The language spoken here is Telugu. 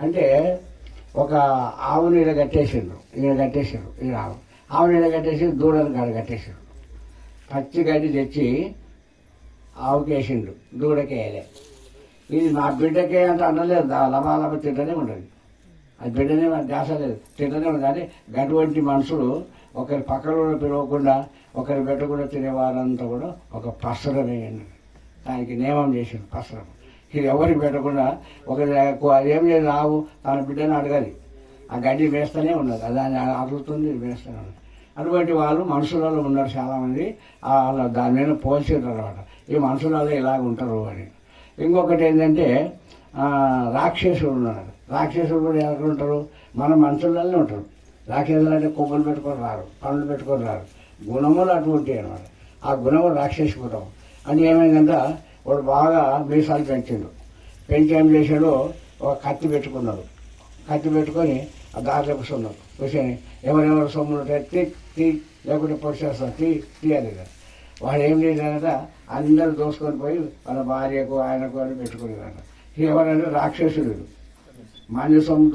అంటే ఒక ఆవు నీడ కట్టేసిండ్రు. ఈయన కట్టేసిండ్రు. ఈ ఆవు. ఆవు నీడ కట్టేసి దూడను కాడ కట్టేసిండ్రు. పచ్చి గడ్డి తెచ్చి ఆవుకి దూడకేయలే ఇది నా బిడ్డకే అంటే అనలేదు దా- లబా తింటనే ఉండదు అది బిడ్డనే మన లేదు. తింటనే ఉండదు కానీ అటువంటి మనుషులు ఒకరి పక్కన పిలవకుండా ఒకరి పెట్టకుండా తినేవారంతా కూడా ఒక పసరం వేయండి దానికి నియమం చేసిండు పసరం. ఎవరికి పెట్టకుండా ఒక ఏం లేదు రావు తన బిడ్డని అడగాలి. ఆ గడ్డి వేస్తూనే ఉన్నది. దాన్ని అరుగుతుంది వేస్తూనే ఉన్నది. అటువంటి వాళ్ళు మనుషులలో ఉన్నారు చాలామంది. వాళ్ళ దాని మీద పోల్చారు అనమాట ఈ మనుషులలో ఇలాగ ఉంటారు అని. ఇంకొకటి ఏంటంటే రాక్షసుడు ఉన్నారు రాక్షసుడు కూడా ఎక్కడ ఉంటారు? మన మనుషులలోనే ఉంటారు. రాక్షసులు అంటే కొబ్బలు పెట్టుకొని రారు పండ్లు పెట్టుకొని రారు. గుణములు అటువంటివి అనమాట ఆ గుణములు రాక్షసి గుణం అంటే ఏమైందంటే వాడు బాగా మీసాలు పెంచిండు. పెంచి ఏం చేశాడు ఒక కత్తి పెట్టుకున్నాడు. కత్తి పెట్టుకొని ఆ దారిలో కూర్చున్నాడు కూర్చొని ఎవరెవరు సొమ్ములు తీ తీ లేకుంటే పొడిచేస్తాడు తీ తీయాలి వాడు ఏం చేశాడంట అందరూ దోసుకొని పోయి వాళ్ళ భార్యకు ఆయనకు అని పెట్టుకునేదంట ఎవరంటే రాక్షసుడు. మాన్య సొమ్ము